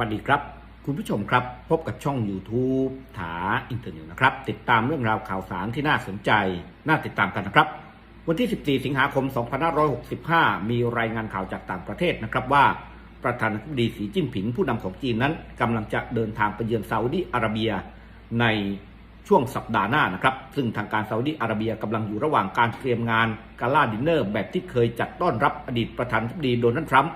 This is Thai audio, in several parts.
วัสดีครับ คุณผู้ชมครับ พบกับช่อง YouTube ถาอินเทอร์เน็ตนะครับ ติดตามเรื่องราวข่าวสารที่น่าสนใจ น่าติดตามกันนะครับ วันที่ 14 สิงหาคม 2565 มีรายงานข่าวจากต่างประเทศนะครับว่าประธานาธิบดีสีจิ้นผิงผู้นำของจีนนั้นกำลังจะเดินทางไปเยือนซาอุดีอาระเบียในช่วงสัปดาห์หน้านะครับ ซึ่งทางการซาอุดีอาระเบียกำลังอยู่ระหว่างการเตรียมงานกาล่าดินเนอร์แบบที่เคยจัดต้อนรับอดีตประธานาธิบดีโดนัลด์ทรัมป์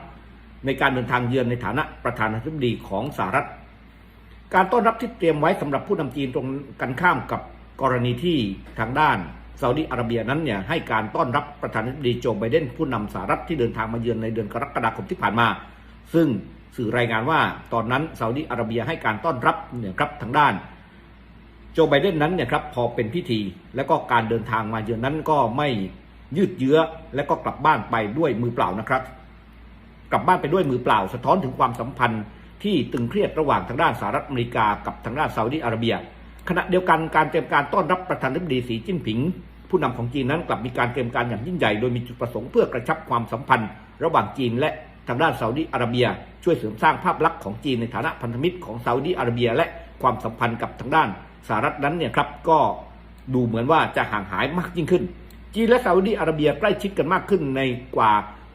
ในการเดินทางเยือนในฐานะประธานาธิบดีของสหรัฐ การต้อนรับที่เตรียมไว้สำหรับผู้นำจีนตรงกันข้ามกับกรณีที่ทางด้านซาอุดีอาระเบียนั้นเนี่ยให้การต้อนรับประธานาธิบดีโจไบเดนผู้นำสหรัฐที่เดินทางมาเยือนในเดือนกรกฎาคมที่ผ่านมา ซึ่งสื่อรายงานว่าตอนนั้นซาอุดีอาระเบียให้การต้อนรับเนี่ยครับทางด้านโจไบเดนนั้นเนี่ยครับพอเป็นพิธี แล้วก็การเดินทางมาเยือนนั้นก็ไม่ยืดเยื้อและก็กลับบ้านไปด้วยมือเปล่านะครับ กลับบ้านไปด้วยมือเปล่า สะท้อนถึงความสัมพันธ์ที่ตึงเครียดระหว่างทางด้านสหรัฐอเมริกากับทางด้านซาอุดีอาระเบีย ขณะเดียวกันการเตรียมการต้อนรับประธานาธิบดีสีจิ้นผิง ผู้นำของจีนนั้นกลับมีการเตรียมการอย่างยิ่งใหญ่ โดยมีจุดประสงค์เพื่อกระชับความสัมพันธ์ ระหว่างจีนและทางด้านซาอุดีอาระเบีย ช่วยเสริมสร้างภาพลักษณ์ของจีนในฐานะพันธมิตรของซาอุดีอาระเบีย และความสัมพันธ์กับทางด้านสหรัฐนั้นเนี่ยครับก็ดูเหมือนว่าจะห่างหายมากยิ่งขึ้น จีนและซาอุดีอาระเบียใกล้ชิดกันมากขึ้นในกว่า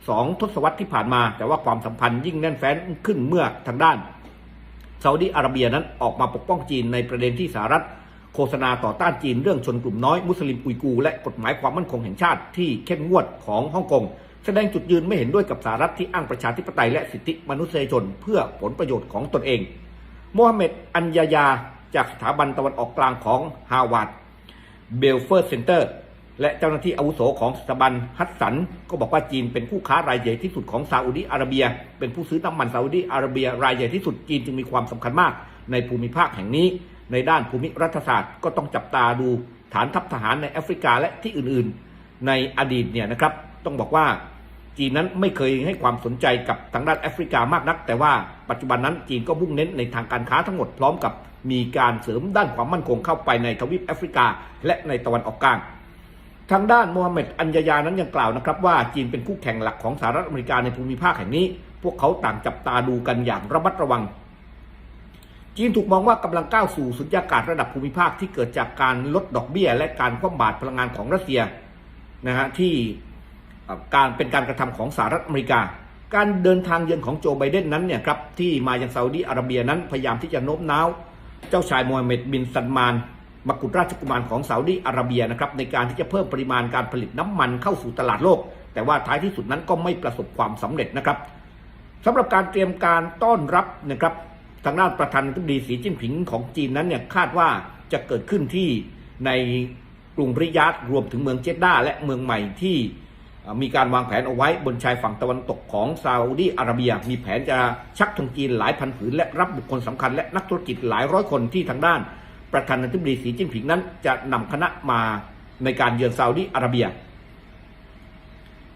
สองทศวรรษที่ผ่านมา แต่ว่าความสัมพันธ์ยิ่งแน่นแฟ้นขึ้นเมื่อทางด้านซาอุดีอาระเบียนั้นออกมาปกป้องจีนในประเด็นที่สหรัฐโฆษณาต่อต้านจีนเรื่องชนกลุ่มน้อยมุสลิมอุยกู และกฎหมายความมั่นคงแห่งชาติที่เข้มงวดของฮ่องกงแสดงจุดยืนไม่เห็นด้วยกับสหรัฐที่อ้างประชาธิปไตยและสิทธิมนุษยชนเพื่อผลประโยชน์ของตนเองโมฮัมเหม็ดอัญญายา จากสถาบันตะวันออกกลางของฮาวาดเบลเฟอร์เซ็นเตอร์ และเจ้าหน้าที่อาวุโสของสถาบันฮัตสัน ก็บอกว่าจีนเป็นผู้ค้ารายใหญ่ที่สุดของซาอุดีอาระเบีย เป็นผู้ซื้อน้ำมันซาอุดีอาระเบียรายใหญ่ที่สุดจีนจึงมีความสำคัญมาก ในภูมิภาคแห่งนี้ ในด้านภูมิรัฐศาสตร์ก็ต้องจับตาดูฐานทัพทหารในแอฟริกาและที่อื่นๆ ในอดีตเนี่ยนะครับต้องบอกว่าจีนนั้นไม่เคยให้ความสนใจกับทางด้านแอฟริกามากนัก แต่ว่าปัจจุบันนั้นจีนก็มุ่งเน้นในทางการค้าทั้งหมดพร้อมกับมีการเสริมด้านความมั่นคงเข้าไปในทวีปแอฟริกา และในตะวันออกกลาง ทางด้านโมฮัมเหม็ดอัญญายานั้นยังกล่าวนะครับว่าจีนเป็นคู่แข่งหลักของสหรัฐอเมริกาในภูมิภาคแห่งนี้ พวกเขาต่างจับตาดูกันอย่างระมัดระวัง จีนถูกมองว่ากำลังก้าวสู่สุญญากาศระดับภูมิภาคที่เกิดจากการลดดอกเบี้ย และการคว่ำบาตรพลังงานของรัสเซียนะฮะที่การเป็นการกระทำของสหรัฐอเมริกา การเดินทางเยือนของโจไบเดนนั้นเนี่ยครับที่มายังซาอุดีอาระเบียนั้นพยายามที่จะโน้มน้าว เจ้าชายโมฮัมเหม็ดบินซันมาน มกุฎราชกุมารของซาอุดีอาระเบียนะครับในการที่จะเพิ่มปริมาณการผลิตน้ำมันเข้าสู่ตลาดโลก แต่ว่าท้ายที่สุดนั้นก็ไม่ประสบความสำเร็จนะครับสำหรับการเตรียมการต้อนรับนะครับทางด้านประธานาธิบดีสีจิ้นผิงของจีนนั้นเนี่ยคาดว่าจะเกิดขึ้นที่ในกรุงริยาดรวมถึงเมืองเจดดาและเมืองใหม่ที่มีการวางแผนเอาไว้บนชายฝั่งตะวันตกของซาอุดีอาระเบีย มีแผนจะชักธงจีนหลายพันผืนและรับบุคคลสำคัญและนักธุรกิจหลายร้อยคนที่ทางด้าน ประธานาธิบดีสีจิ้นผิงนั้น จะนำคณะมาในการเยือนซาอุดีอาระเบีย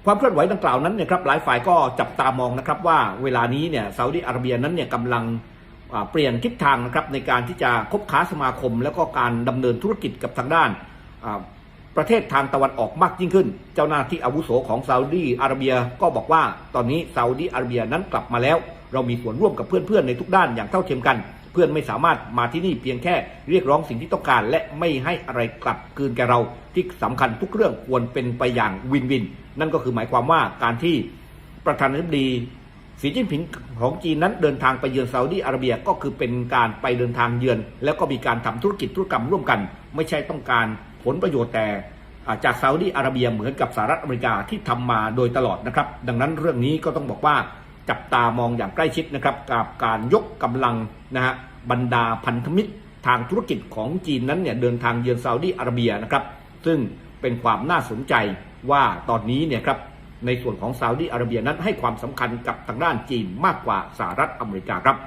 ความเคลื่อนไหวดังกล่าวนั้นเนี่ยครับหลายฝ่ายก็จับตามองนะครับว่าเวลานี้เนี่ยซาอุดีอาระเบียนั้นเนี่ยกำลังเปลี่ยนทิศทางนะครับในการที่จะคบค้าสมาคม แล้วก็การดำเนินธุรกิจกับทางด้านประเทศทางตะวันออกมากยิ่งขึ้น เจ้าหน้าที่อาวุโสของซาอุดีอาระเบียก็บอกว่าตอนนี้ซาอุดีอาระเบียนั้นกลับมาแล้ว เรามีส่วนร่วมกับเพื่อนๆในทุกด้านอย่างเท่าเทียมกัน เพื่อนไม่สามารถมาที่นี่เพียงแค่เรียกร้องสิ่งที่ต้องการ และไม่ให้อะไรกลับคืนแก่เรา ที่สำคัญทุกเรื่องควรเป็นไปอย่างวินวิน นั่นก็คือหมายความว่าการที่ประธานาธิบดีสีจิ้นผิงของจีนนั้นเดินทางไปเยือนซาอุดีอาระเบียก็คือเป็นการไปเดินทางเยือน แล้วก็มีการทำธุรกิจธุรกรรมร่วมกัน ไม่ใช่ต้องการผลประโยชน์แต่จากซาอุดีอาระเบียเหมือนกับสหรัฐอเมริกาที่ทำมาโดยตลอดนะครับ ดังนั้นเรื่องนี้ก็ต้องบอกว่า จับตามองอย่างใกล้ชิดนะครับกับการยกกำลังนะฮะบรรดาพันธมิตรทางธุรกิจของจีนนั้นเนี่ยเดินทางเยือนซาอุดีอาระเบียนะครับซึ่งเป็นความน่าสนใจว่าตอนนี้เนี่ยครับในส่วนของซาอุดีอาระเบียนั้นให้ความสำคัญกับทางด้านจีนมากกว่าสหรัฐอเมริกาครับ